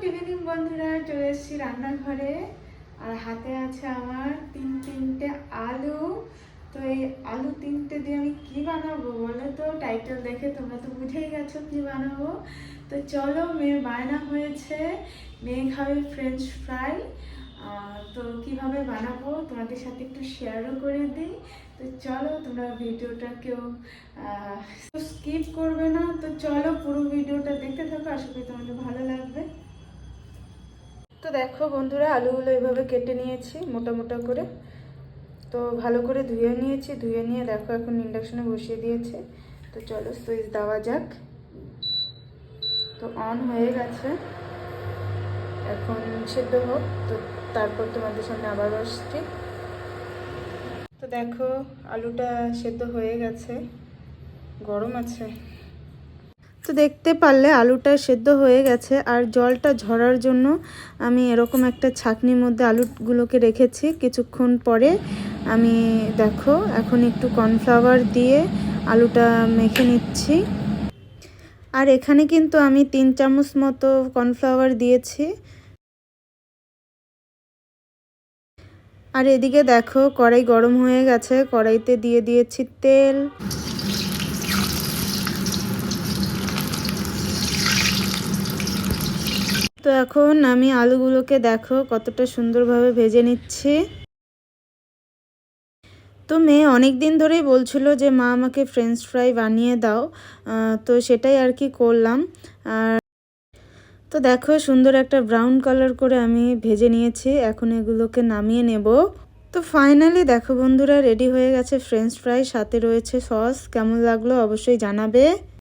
Good evening বন্ধুরা, চলে এসেছি রান্নাঘরে। আর হাতে আছে আমার তিন তিনটে আলু। তো এই আলু তিনটে দিয়ে আমি কি বানাবো বলো তো? টাইটেল দেখে তোমরা তো বুঝেই গেছো কি বানাবো। তো চলো মেয়ে বায়না হয়েছে। মেয়ে খাবে ফ্রেঞ্চ ফ্রাই তো কীভাবে বানাবো তোমাদের সাথে একটু শেয়ারও করে দিই। তো চলো, তোমরা ভিডিওটা কেউ স্কিপ করবে না। তো চলো পুরো ভিডিওটা দেখতে থাকো। আশা করি তোমাদের ভালো দেখো বন্ধুরা, আলুগুলো এভাবে কেটে নিয়েছি, মোটা মোটা করে। তো ভালো করে ধুয়ে নিয়েছি, ধুয়ে নিয়ে দেখো এখন ইন্ডাকশনে বসিয়ে দিয়েছে। তো চলো সুইচ দেওয়া যাক। তো অন হয়ে গেছে। এখন সেদ্ধ হোক, তো তারপর তোমাদের সামনে আবার আসছি। তো দেখো, আলুটা সেদ্ধ হয়ে গেছে, গরম আছে। তো দেখতে পারলে আলুটা সেদ্ধ হয়ে গেছে আর জলটা ঝরার জন্য আমি এরকম একটা ছাকনির মধ্যে আলুগুলোকে রেখেছি। কিছুক্ষণ পরে আমি দেখো, এখন একটু কর্নফ্লাওয়ার দিয়ে আলুটা মেখে নিচ্ছি। আর এখানে কিন্তু আমি তিন চামচ মতো কর্নফ্লাওয়ার দিয়েছি। আর এদিকে দেখো, কড়াই গরম হয়ে গেছে। কড়াইতে দিয়ে দিয়েছি তেল। তো এখন আমি আলুগুলোকে দেখো কতটা সুন্দরভাবে ভেজে নিচ্ছি। তো মেয়ে অনেক দিন ধরেই বলছিল যে, মা, আমাকে ফ্রেঞ্চ ফ্রাই বানিয়ে দাও। তো সেটাই আর কি করলাম। আর তো দেখো সুন্দর একটা ব্রাউন কালার করে আমি ভেজে নিয়েছি। এখন এগুলোকে নামিয়ে নেব। তো ফাইনালি দেখো বন্ধুরা রেডি হয়ে গেছে ফ্রেঞ্চ ফ্রাই সাথে রয়েছে সস কেমন লাগল অবশ্যই জানাবে।